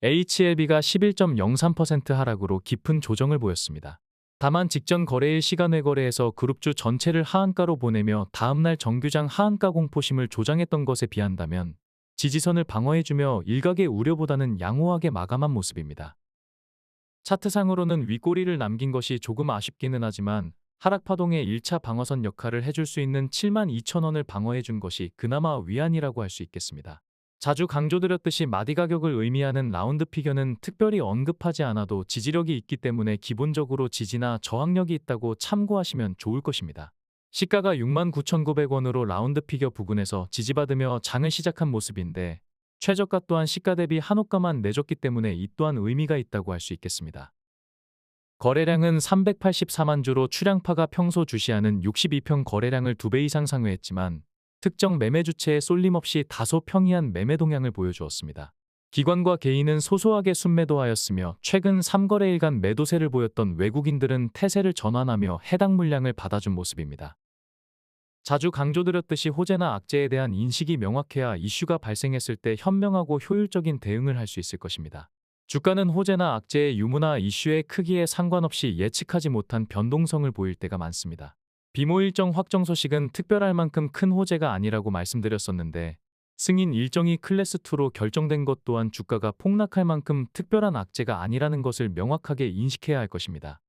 HLB가 11.03% 하락으로 깊은 조정을 보였습니다. 다만 직전 거래일 시간 외거래에서 그룹주 전체를 하한가로 보내며 다음날 정규장 하한가 공포심을 조장했던 것에 비한다면 지지선을 방어해주며 일각의 우려보다는 양호하게 마감한 모습입니다. 차트상으로는 윗꼬리를 남긴 것이 조금 아쉽기는 하지만 하락 파동의 1차 방어선 역할을 해줄 수 있는 7만 2천 원을 방어해준 것이 그나마 위안이라고 할 수 있겠습니다. 자주 강조드렸듯이 마디 가격을 의미하는 라운드 피겨는 특별히 언급하지 않아도 지지력이 있기 때문에 기본적으로 지지나 저항력이 있다고 참고하시면 좋을 것입니다. 시가가 69,900원으로 라운드 피겨 부근에서 지지받으며 장을 시작한 모습인데 최저가 또한 시가 대비 한호가만 내줬기 때문에 이 또한 의미가 있다고 할 수 있겠습니다. 거래량은 384만 주로 출량파가 평소 주시하는 62평 거래량을 2배 이상 상회했지만 특정 매매 주체에 쏠림 없이 다소 평이한 매매 동향을 보여주었습니다. 기관과 개인은 소소하게 순매도하였으며 최근 3거래일간 매도세를 보였던 외국인들은 태세를 전환하며 해당 물량을 받아준 모습입니다. 자주 강조드렸듯이 호재나 악재에 대한 인식이 명확해야 이슈가 발생했을 때 현명하고 효율적인 대응을 할 수 있을 것입니다. 주가는 호재나 악재의 유무나 이슈의 크기에 상관없이 예측하지 못한 변동성을 보일 때가 많습니다. 비모 일정 확정 소식은 특별할 만큼 큰 호재가 아니라고 말씀드렸었는데 승인 일정이 클래스2로 결정된 것 또한 주가가 폭락할 만큼 특별한 악재가 아니라는 것을 명확하게 인식해야 할 것입니다.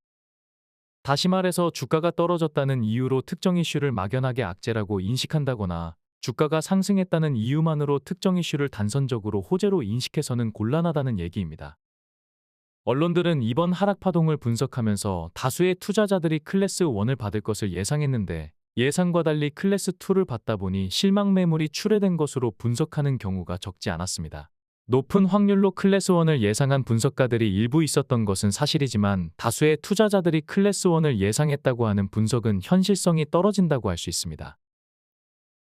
다시 말해서 주가가 떨어졌다는 이유로 특정 이슈를 막연하게 악재라고 인식한다거나 주가가 상승했다는 이유만으로 특정 이슈를 단선적으로 호재로 인식해서는 곤란하다는 얘기입니다. 언론들은 이번 하락 파동을 분석하면서 다수의 투자자들이 클래스 1을 받을 것을 예상했는데 예상과 달리 클래스 2를 받다 보니 실망 매물이 출회된 것으로 분석하는 경우가 적지 않았습니다. 높은 확률로 클래스 1을 예상한 분석가들이 일부 있었던 것은 사실이지만 다수의 투자자들이 클래스 1을 예상했다고 하는 분석은 현실성이 떨어진다고 할 수 있습니다.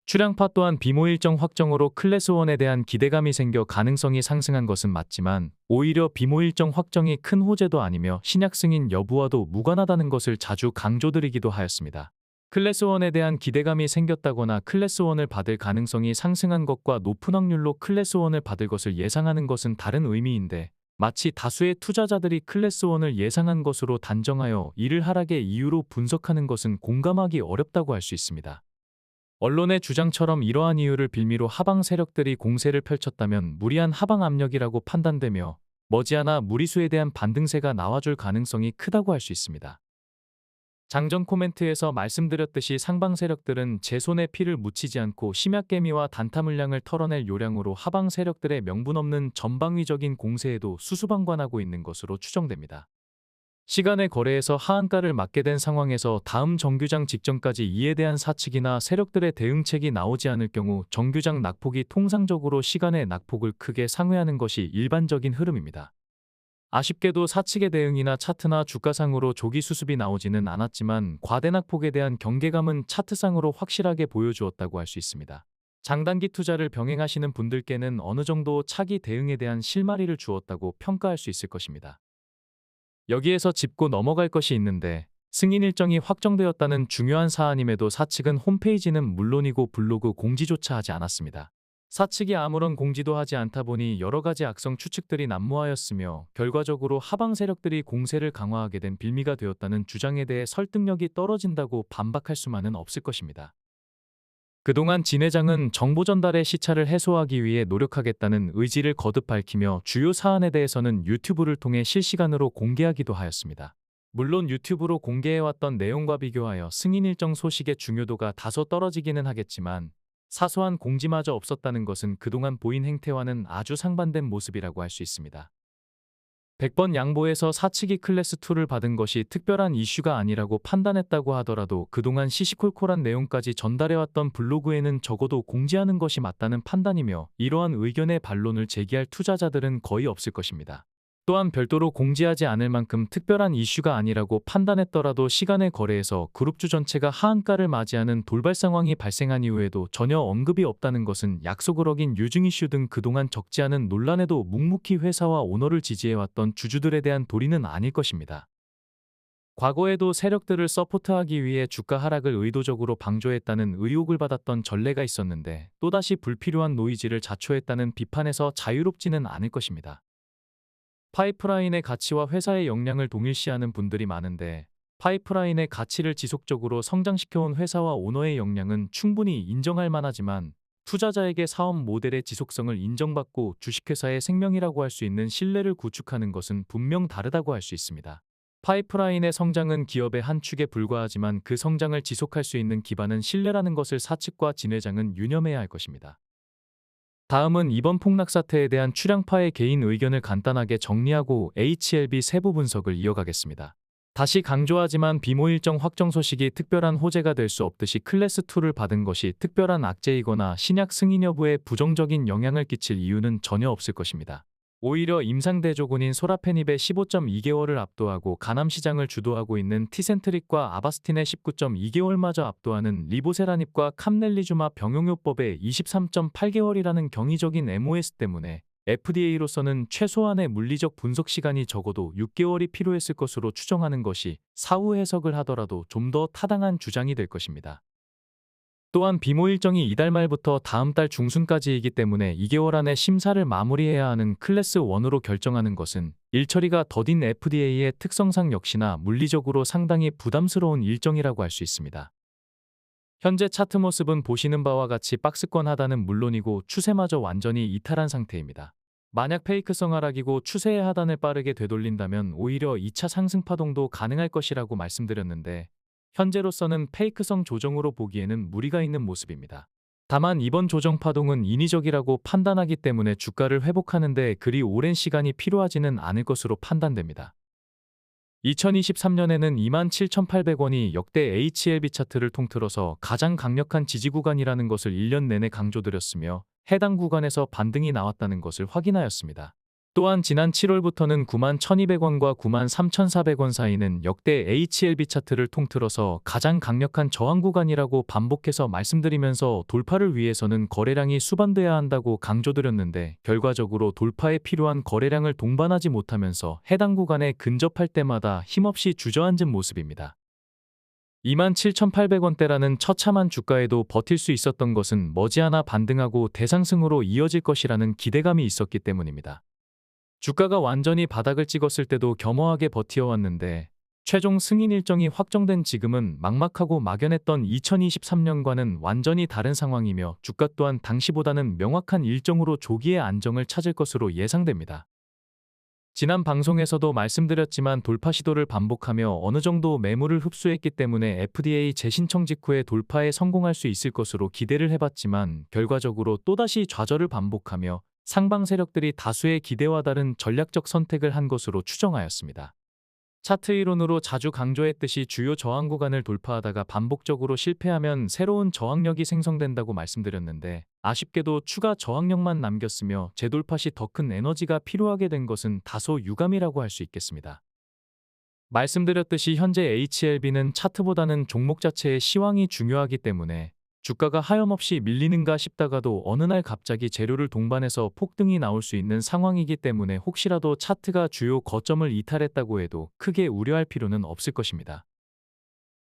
출량파 또한 비모 일정 확정으로 클래스 1에 대한 기대감이 생겨 가능성이 상승한 것은 맞지만 오히려 비모 일정 확정이 큰 호재도 아니며 신약 승인 여부와도 무관하다는 것을 자주 강조드리기도 하였습니다. 클래스 1에 대한 기대감이 생겼다거나 클래스 1을 받을 가능성이 상승한 것과 높은 확률로 클래스 1을 받을 것을 예상하는 것은 다른 의미인데 마치 다수의 투자자들이 클래스 1을 예상한 것으로 단정하여 이를 하락의 이유로 분석하는 것은 공감하기 어렵다고 할 수 있습니다. 언론의 주장처럼 이러한 이유를 빌미로 하방 세력들이 공세를 펼쳤다면 무리한 하방 압력이라고 판단되며 머지않아 무리수에 대한 반등세가 나와줄 가능성이 크다고 할 수 있습니다. 장전 코멘트에서 말씀드렸듯이 상방 세력들은 제 손에 피를 묻히지 않고 심약개미와 단타 물량을 털어낼 요량으로 하방 세력들의 명분 없는 전방위적인 공세에도 수수방관하고 있는 것으로 추정됩니다. 시간의 거래에서 하한가를 맞게 된 상황에서 다음 정규장 직전까지 이에 대한 사측이나 세력들의 대응책이 나오지 않을 경우 정규장 낙폭이 통상적으로 시간의 낙폭을 크게 상회하는 것이 일반적인 흐름입니다. 아쉽게도 사측의 대응이나 차트나 주가상으로 조기 수습이 나오지는 않았지만 과대 낙폭에 대한 경계감은 차트상으로 확실하게 보여주었다고 할 수 있습니다. 장단기 투자를 병행하시는 분들께는 어느 정도 차기 대응에 대한 실마리를 주었다고 평가할 수 있을 것입니다. 여기에서 짚고 넘어갈 것이 있는데 승인 일정이 확정되었다는 중요한 사안임에도 사측은 홈페이지는 물론이고 블로그 공지조차 하지 않았습니다. 사측이 아무런 공지도 하지 않다 보니 여러 가지 악성 추측들이 난무하였으며 결과적으로 하방 세력들이 공세를 강화하게 된 빌미가 되었다는 주장에 대해 설득력이 떨어진다고 반박할 수만은 없을 것입니다. 그동안 진 회장은 정보 전달의 시차를 해소하기 위해 노력하겠다는 의지를 거듭 밝히며 주요 사안에 대해서는 유튜브를 통해 실시간으로 공개하기도 하였습니다. 물론 유튜브로 공개해왔던 내용과 비교하여 승인 일정 소식의 중요도가 다소 떨어지기는 하겠지만 사소한 공지마저 없었다는 것은 그동안 보인 행태와는 아주 상반된 모습이라고 할 수 있습니다. 100번 양보해서 사측이 클래스 2를 받은 것이 특별한 이슈가 아니라고 판단했다고 하더라도 그동안 시시콜콜한 내용까지 전달해왔던 블로그에는 적어도 공지하는 것이 맞다는 판단이며 이러한 의견의 반론을 제기할 투자자들은 거의 없을 것입니다. 또한 별도로 공지하지 않을 만큼 특별한 이슈가 아니라고 판단했더라도 시간의 거래에서 그룹주 전체가 하한가를 맞이하는 돌발 상황이 발생한 이후에도 전혀 언급이 없다는 것은 약속을 어긴 유증 이슈 등 그동안 적지 않은 논란에도 묵묵히 회사와 오너를 지지해왔던 주주들에 대한 도리는 아닐 것입니다. 과거에도 세력들을 서포트하기 위해 주가 하락을 의도적으로 방조했다는 의혹을 받았던 전례가 있었는데 또다시 불필요한 노이즈를 자초했다는 비판에서 자유롭지는 않을 것입니다. 파이프라인의 가치와 회사의 역량을 동일시하는 분들이 많은데 파이프라인의 가치를 지속적으로 성장시켜온 회사와 오너의 역량은 충분히 인정할 만하지만 투자자에게 사업 모델의 지속성을 인정받고 주식회사의 생명이라고 할 수 있는 신뢰를 구축하는 것은 분명 다르다고 할 수 있습니다. 파이프라인의 성장은 기업의 한 축에 불과하지만 그 성장을 지속할 수 있는 기반은 신뢰라는 것을 사측과 진회장은 유념해야 할 것입니다. 다음은 이번 폭락 사태에 대한 출양파의 개인 의견을 간단하게 정리하고 HLB 세부 분석을 이어가겠습니다. 다시 강조하지만 비모 일정 확정 소식이 특별한 호재가 될 수 없듯이 클래스 2를 받은 것이 특별한 악재이거나 신약 승인 여부에 부정적인 영향을 끼칠 이유는 전혀 없을 것입니다. 오히려 임상대조군인 소라페닙의 15.2개월을 압도하고 가남시장을 주도하고 있는 티센트릭과 아바스틴의 19.2개월마저 압도하는 리보세라닙과 캄넬리주마 병용요법의 23.8개월이라는 경이적인 MOS 때문에 FDA로서는 최소한의 물리적 분석 시간이 적어도 6개월이 필요했을 것으로 추정하는 것이 사후 해석을 하더라도 좀 더 타당한 주장이 될 것입니다. 또한 비모 일정이 이달 말부터 다음 달 중순까지이기 때문에 2개월 안에 심사를 마무리해야 하는 클래스 1으로 결정하는 것은 일처리가 더딘 FDA의 특성상 역시나 물리적으로 상당히 부담스러운 일정이라고 할 수 있습니다. 현재 차트 모습은 보시는 바와 같이 박스권하다는 물론이고 추세마저 완전히 이탈한 상태입니다. 만약 페이크성 하락이고 추세의 하단을 빠르게 되돌린다면 오히려 2차 상승 파동도 가능할 것이라고 말씀드렸는데 현재로서는 페이크성 조정으로 보기에는 무리가 있는 모습입니다. 다만 이번 조정 파동은 인위적이라고 판단하기 때문에 주가를 회복하는 데 그리 오랜 시간이 필요하지는 않을 것으로 판단됩니다. 2023년에는 27,800원이 역대 HLB 차트를 통틀어서 가장 강력한 지지 구간이라는 것을 1년 내내 강조드렸으며 해당 구간에서 반등이 나왔다는 것을 확인하였습니다. 또한 지난 7월부터는 91,200원과 93,400원 사이는 역대 HLB 차트를 통틀어서 가장 강력한 저항 구간이라고 반복해서 말씀드리면서 돌파를 위해서는 거래량이 수반돼야 한다고 강조드렸는데 결과적으로 돌파에 필요한 거래량을 동반하지 못하면서 해당 구간에 근접할 때마다 힘없이 주저앉은 모습입니다. 27,800원대라는 처참한 주가에도 버틸 수 있었던 것은 머지않아 반등하고 대상승으로 이어질 것이라는 기대감이 있었기 때문입니다. 주가가 완전히 바닥을 찍었을 때도 겸허하게 버티어왔는데 최종 승인 일정이 확정된 지금은 막막하고 막연했던 2023년과는 완전히 다른 상황이며 주가 또한 당시보다는 명확한 일정으로 조기에 안정을 찾을 것으로 예상됩니다. 지난 방송에서도 말씀드렸지만 돌파 시도를 반복하며 어느 정도 매물을 흡수했기 때문에 FDA 재신청 직후에 돌파에 성공할 수 있을 것으로 기대를 해봤지만 결과적으로 또다시 좌절을 반복하며 상방 세력들이 다수의 기대와 다른 전략적 선택을 한 것으로 추정하였습니다. 차트 이론으로 자주 강조했듯이 주요 저항 구간을 돌파하다가 반복적으로 실패하면 새로운 저항력이 생성된다고 말씀드렸는데 아쉽게도 추가 저항력만 남겼으며 재돌파 시 더 큰 에너지가 필요하게 된 것은 다소 유감이라고 할 수 있겠습니다. 말씀드렸듯이 현재 HLB는 차트보다는 종목 자체의 시황이 중요하기 때문에 주가가 하염없이 밀리는가 싶다가도 어느 날 갑자기 재료를 동반해서 폭등이 나올 수 있는 상황이기 때문에 혹시라도 차트가 주요 거점을 이탈했다고 해도 크게 우려할 필요는 없을 것입니다.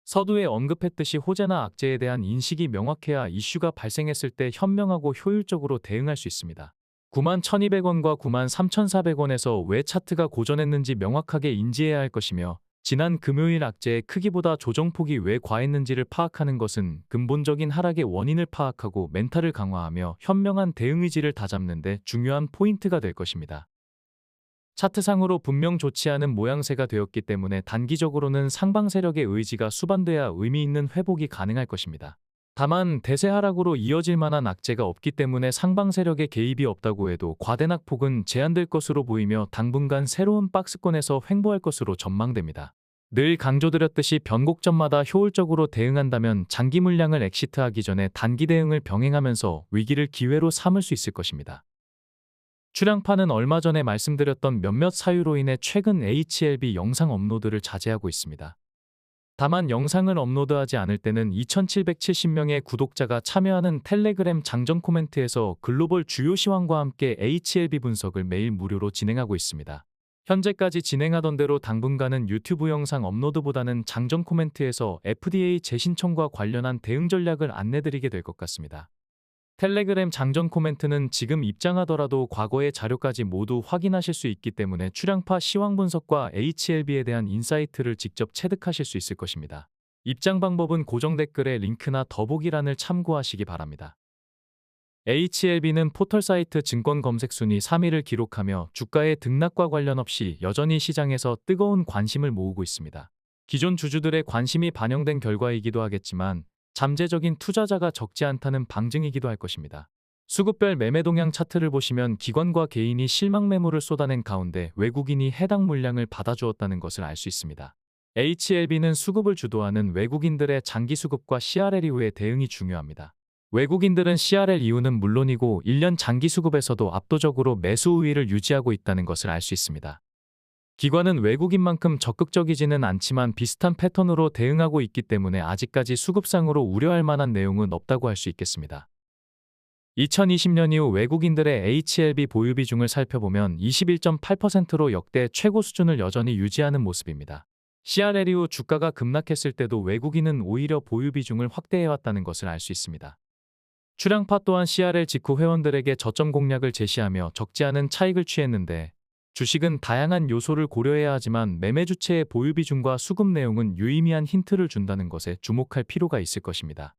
서두에 언급했듯이 호재나 악재에 대한 인식이 명확해야 이슈가 발생했을 때 현명하고 효율적으로 대응할 수 있습니다. 91,200원과 93,400원에서 왜 차트가 고전했는지 명확하게 인지해야 할 것이며 지난 금요일 악재의 크기보다 조정폭이 왜 과했는지를 파악하는 것은 근본적인 하락의 원인을 파악하고 멘탈을 강화하며 현명한 대응 의지를 다잡는데 중요한 포인트가 될 것입니다. 차트상으로 분명 좋지 않은 모양새가 되었기 때문에 단기적으로는 상방 세력의 의지가 수반돼야 의미 있는 회복이 가능할 것입니다. 다만 대세 하락으로 이어질 만한 악재가 없기 때문에 상방 세력의 개입이 없다고 해도 과대 낙폭은 제한될 것으로 보이며 당분간 새로운 박스권에서 횡보할 것으로 전망됩니다. 늘 강조드렸듯이 변곡점마다 효율적으로 대응한다면 장기 물량을 엑시트하기 전에 단기 대응을 병행하면서 위기를 기회로 삼을 수 있을 것입니다. 출양파는 얼마 전에 말씀드렸던 몇몇 사유로 인해 최근 HLB 영상 업로드를 자제하고 있습니다. 다만 영상을 업로드하지 않을 때는 2770명의 구독자가 참여하는 텔레그램 장전 코멘트에서 글로벌 주요 시황과 함께 HLB 분석을 매일 무료로 진행하고 있습니다. 현재까지 진행하던 대로 당분간은 유튜브 영상 업로드보다는 장전 코멘트에서 FDA 재신청과 관련한 대응 전략을 안내드리게 될 것 같습니다. 텔레그램 장전 코멘트는 지금 입장하더라도 과거의 자료까지 모두 확인하실 수 있기 때문에 출향파 시황 분석과 HLB에 대한 인사이트를 직접 체득하실 수 있을 것입니다. 입장 방법은 고정 댓글에 링크나 더보기란을 참고하시기 바랍니다. HLB는 포털 사이트 증권 검색 순위 3위를 기록하며 주가의 등락과 관련 없이 여전히 시장에서 뜨거운 관심을 모으고 있습니다. 기존 주주들의 관심이 반영된 결과이기도 하겠지만 잠재적인 투자자가 적지 않다는 방증이기도 할 것입니다. 수급별 매매 동향 차트를 보시면 기관과 개인이 실망 매물을 쏟아낸 가운데 외국인이 해당 물량을 받아주었다는 것을 알 수 있습니다. HLB는 수급을 주도하는 외국인들의 장기 수급과 CRL 이후의 대응이 중요합니다. 외국인들은 CRL 이후는 물론이고 1년 장기 수급에서도 압도적으로 매수 우위를 유지하고 있다는 것을 알 수 있습니다. 기관은 외국인만큼 적극적이지는 않지만 비슷한 패턴으로 대응하고 있기 때문에 아직까지 수급상으로 우려할 만한 내용은 없다고 할 수 있겠습니다. 2020년 이후 외국인들의 HLB 보유 비중을 살펴보면 21.8%로 역대 최고 수준을 여전히 유지하는 모습입니다. CRL 이후 주가가 급락했을 때도 외국인은 오히려 보유 비중을 확대해왔다는 것을 알 수 있습니다. 출향파 또한 CRL 직후 회원들에게 저점 공략을 제시하며 적지 않은 차익을 취했는데 주식은 다양한 요소를 고려해야 하지만 매매 주체의 보유 비중과 수급 내용은 유의미한 힌트를 준다는 것에 주목할 필요가 있을 것입니다.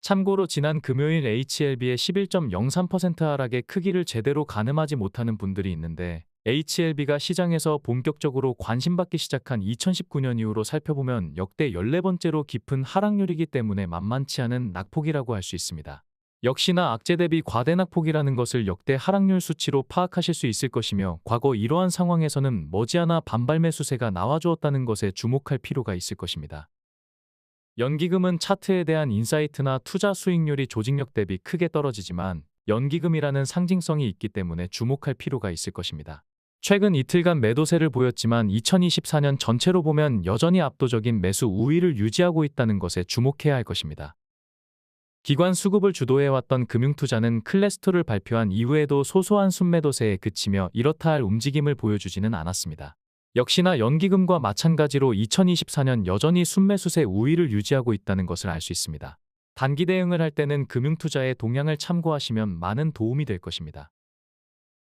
참고로 지난 금요일 HLB의 11.03% 하락의 크기를 제대로 가늠하지 못하는 분들이 있는데 HLB가 시장에서 본격적으로 관심받기 시작한 2019년 이후로 살펴보면 역대 14번째로 깊은 하락률이기 때문에 만만치 않은 낙폭이라고 할 수 있습니다. 역시나 악재 대비 과대 낙폭이라는 것을 역대 하락률 수치로 파악하실 수 있을 것이며 과거 이러한 상황에서는 머지않아 반발 매 수세가 나와주었다는 것에 주목할 필요가 있을 것입니다. 연기금은 차트에 대한 인사이트나 투자 수익률이 조직력 대비 크게 떨어지지만 연기금이라는 상징성이 있기 때문에 주목할 필요가 있을 것입니다. 최근 이틀간 매도세를 보였지만 2024년 전체로 보면 여전히 압도적인 매수 우위를 유지하고 있다는 것에 주목해야 할 것입니다. 기관 수급을 주도해왔던 금융투자는 클래스2를 발표한 이후에도 소소한 순매도세에 그치며 이렇다 할 움직임을 보여주지는 않았습니다. 역시나 연기금과 마찬가지로 2024년 여전히 순매수세 우위를 유지하고 있다는 것을 알 수 있습니다. 단기 대응을 할 때는 금융투자의 동향을 참고하시면 많은 도움이 될 것입니다.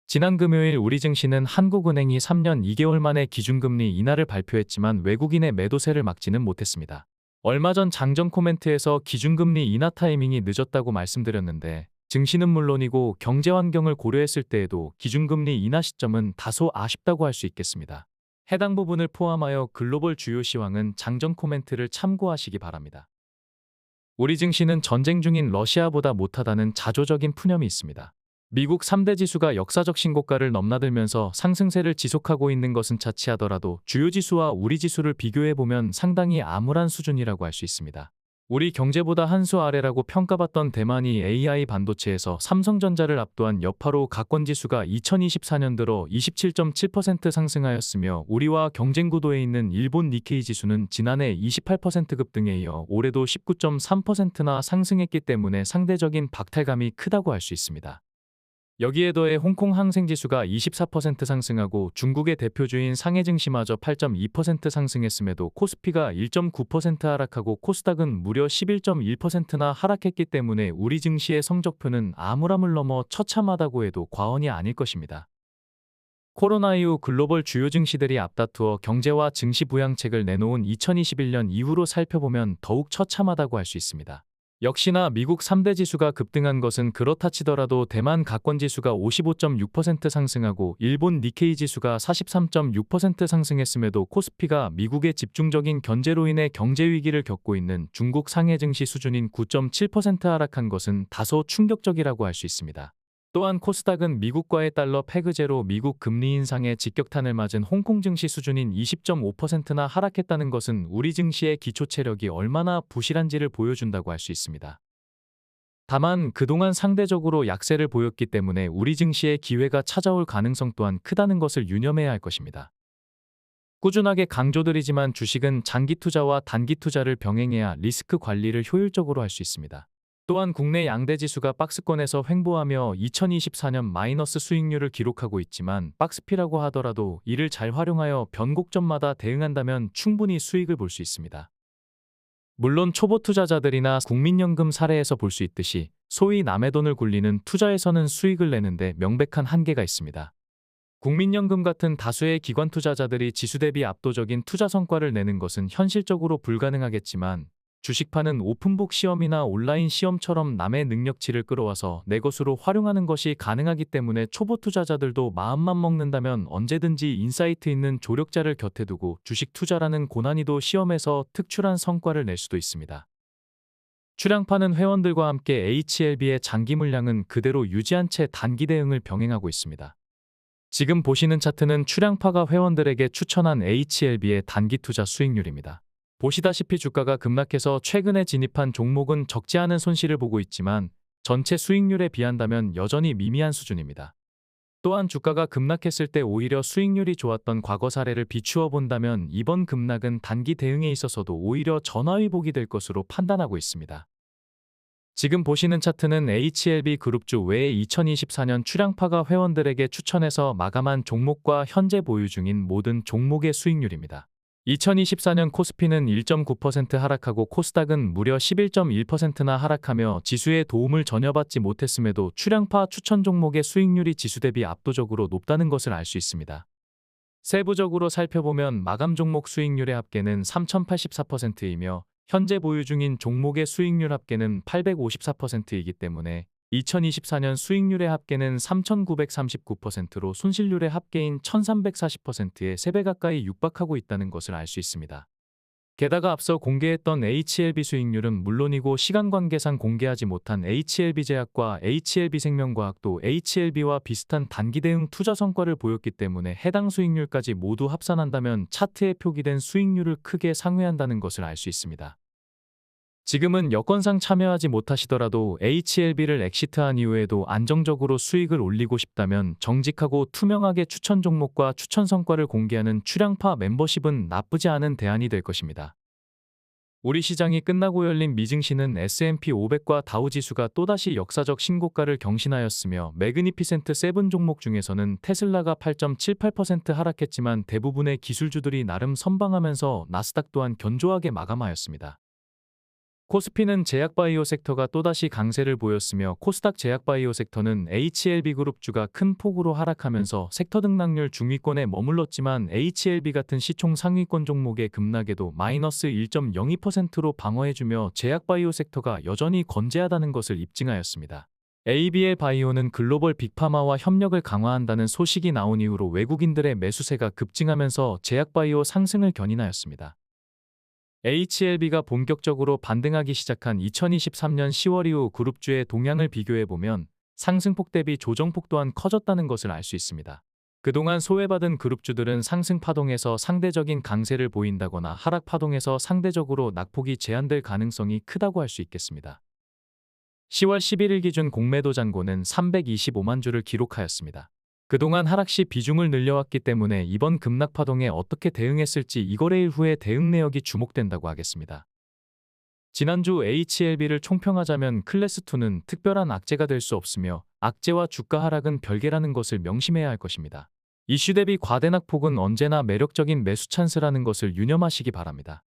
지난 금요일 우리 증시는 한국은행이 3년 2개월 만에 기준금리 인하를 발표했지만 외국인의 매도세를 막지는 못했습니다. 얼마 전 장전 코멘트에서 기준금리 인하 타이밍이 늦었다고 말씀드렸는데 증시는 물론이고 경제 환경을 고려했을 때에도 기준금리 인하 시점은 다소 아쉽다고 할 수 있겠습니다. 해당 부분을 포함하여 글로벌 주요 시황은 장전 코멘트를 참고하시기 바랍니다. 우리 증시는 전쟁 중인 러시아보다 못하다는 자조적인 푸념이 있습니다. 미국 3대 지수가 역사적 신고가를 넘나들면서 상승세를 지속하고 있는 것은 자치하더라도 주요 지수와 우리 지수를 비교해보면 상당히 암울한 수준이라고 할 수 있습니다. 우리 경제보다 한 수 아래라고 평가받던 대만이 AI 반도체에서 삼성전자를 압도한 여파로 가권 지수가 2024년 들어 27.7% 상승하였으며 우리와 경쟁 구도에 있는 일본 니케이 지수는 지난해 28% 급 등에 이어 올해도 19.3%나 상승했기 때문에 상대적인 박탈감이 크다고 할 수 있습니다. 여기에 더해 홍콩 항생지수가 24% 상승하고 중국의 대표주인 상해증시마저 8.2% 상승했음에도 코스피가 1.9% 하락하고 코스닥은 무려 11.1%나 하락했기 때문에 우리 증시의 성적표는 암울함을 넘어 처참하다고 해도 과언이 아닐 것입니다. 코로나 이후 글로벌 주요 증시들이 앞다투어 경제와 증시 부양책을 내놓은 2021년 이후로 살펴보면 더욱 처참하다고 할 수 있습니다. 역시나 미국 3대 지수가 급등한 것은 그렇다 치더라도 대만 가권 지수가 55.6% 상승하고 일본 니케이 지수가 43.6% 상승했음에도 코스피가 미국의 집중적인 견제로 인해 경제 위기를 겪고 있는 중국 상해 증시 수준인 9.7% 하락한 것은 다소 충격적이라고 할 수 있습니다. 또한 코스닥은 미국과의 달러 패그제로 미국 금리 인상에 직격탄을 맞은 홍콩 증시 수준인 20.5%나 하락했다는 것은 우리 증시의 기초 체력이 얼마나 부실한지를 보여준다고 할 수 있습니다. 다만 그동안 상대적으로 약세를 보였기 때문에 우리 증시의 기회가 찾아올 가능성 또한 크다는 것을 유념해야 할 것입니다. 꾸준하게 강조드리지만 주식은 장기 투자와 단기 투자를 병행해야 리스크 관리를 효율적으로 할 수 있습니다. 또한 국내 양대 지수가 박스권에서 횡보하며 2024년 마이너스 수익률을 기록하고 있지만 박스피라고 하더라도 이를 잘 활용하여 변곡점마다 대응한다면 충분히 수익을 볼 수 있습니다. 물론 초보 투자자들이나 국민연금 사례에서 볼 수 있듯이 소위 남의 돈을 굴리는 투자에서는 수익을 내는데 명백한 한계가 있습니다. 국민연금 같은 다수의 기관 투자자들이 지수 대비 압도적인 투자 성과를 내는 것은 현실적으로 불가능하겠지만 주식파는 오픈북 시험이나 온라인 시험처럼 남의 능력치를 끌어와서 내 것으로 활용하는 것이 가능하기 때문에 초보 투자자들도 마음만 먹는다면 언제든지 인사이트 있는 조력자를 곁에 두고 주식 투자라는 고난이도 시험에서 특출한 성과를 낼 수도 있습니다. 출량파는 회원들과 함께 HLB의 장기 물량은 그대로 유지한 채 단기 대응을 병행하고 있습니다. 지금 보시는 차트는 출량파가 회원들에게 추천한 HLB의 단기 투자 수익률입니다. 보시다시피 주가가 급락해서 최근에 진입한 종목은 적지 않은 손실을 보고 있지만 전체 수익률에 비한다면 여전히 미미한 수준입니다. 또한 주가가 급락했을 때 오히려 수익률이 좋았던 과거 사례를 비추어 본다면 이번 급락은 단기 대응에 있어서도 오히려 전화위복이 될 것으로 판단하고 있습니다. 지금 보시는 차트는 HLB 그룹주 외에 2024년 출량파가 회원들에게 추천해서 마감한 종목과 현재 보유 중인 모든 종목의 수익률입니다. 2024년 코스피는 1.9% 하락하고 코스닥은 무려 11.1%나 하락하며 지수의 도움을 전혀 받지 못했음에도 출량파 추천 종목의 수익률이 지수 대비 압도적으로 높다는 것을 알 수 있습니다. 세부적으로 살펴보면 마감 종목 수익률의 합계는 3,084%이며 현재 보유 중인 종목의 수익률 합계는 854%이기 때문에 2024년 수익률의 합계는 3,939%로 손실률의 합계인 1,340%의 3배 가까이 육박하고 있다는 것을 알 수 있습니다. 게다가 앞서 공개했던 HLB 수익률은 물론이고 시간 관계상 공개하지 못한 HLB 제약과 HLB 생명과학도 HLB와 비슷한 단기 대응 투자 성과를 보였기 때문에 해당 수익률까지 모두 합산한다면 차트에 표기된 수익률을 크게 상회한다는 것을 알 수 있습니다. 지금은 여건상 참여하지 못하시더라도 HLB를 엑시트한 이후에도 안정적으로 수익을 올리고 싶다면 정직하고 투명하게 추천 종목과 추천 성과를 공개하는 출량파 멤버십은 나쁘지 않은 대안이 될 것입니다. 우리 시장이 끝나고 열린 미증시는 S&P 500과 다우 지수가 또다시 역사적 신고가를 경신하였으며 매그니피센트 7 종목 중에서는 테슬라가 8.78% 하락했지만 대부분의 기술주들이 나름 선방하면서 나스닥 또한 견조하게 마감하였습니다. 코스피는 제약바이오 섹터가 또다시 강세를 보였으며 코스닥 제약바이오 섹터는 HLB그룹주가 큰 폭으로 하락하면서 섹터 등락률 중위권에 머물렀지만 HLB 같은 시총 상위권 종목의 급락에도 마이너스 1.02%로 방어해주며 제약바이오 섹터가 여전히 건재하다는 것을 입증하였습니다. ABL 바이오는 글로벌 빅파마와 협력을 강화한다는 소식이 나온 이후로 외국인들의 매수세가 급증하면서 제약바이오 상승을 견인하였습니다. HLB가 본격적으로 반등하기 시작한 2023년 10월 이후 그룹주의 동향을 비교해보면 상승폭 대비 조정폭 또한 커졌다는 것을 알 수 있습니다. 그동안 소외받은 그룹주들은 상승 파동에서 상대적인 강세를 보인다거나 하락 파동에서 상대적으로 낙폭이 제한될 가능성이 크다고 할 수 있겠습니다. 10월 11일 기준 공매도 잔고는 325만 주를 기록하였습니다. 그동안 하락 시 비중을 늘려왔기 때문에 이번 급락 파동에 어떻게 대응했을지 이거래일 후에 대응 내역이 주목된다고 하겠습니다. 지난주 HLB를 총평하자면 클래스2는 특별한 악재가 될 수 없으며 악재와 주가 하락은 별개라는 것을 명심해야 할 것입니다. 이슈 대비 과대 낙폭은 언제나 매력적인 매수 찬스라는 것을 유념하시기 바랍니다.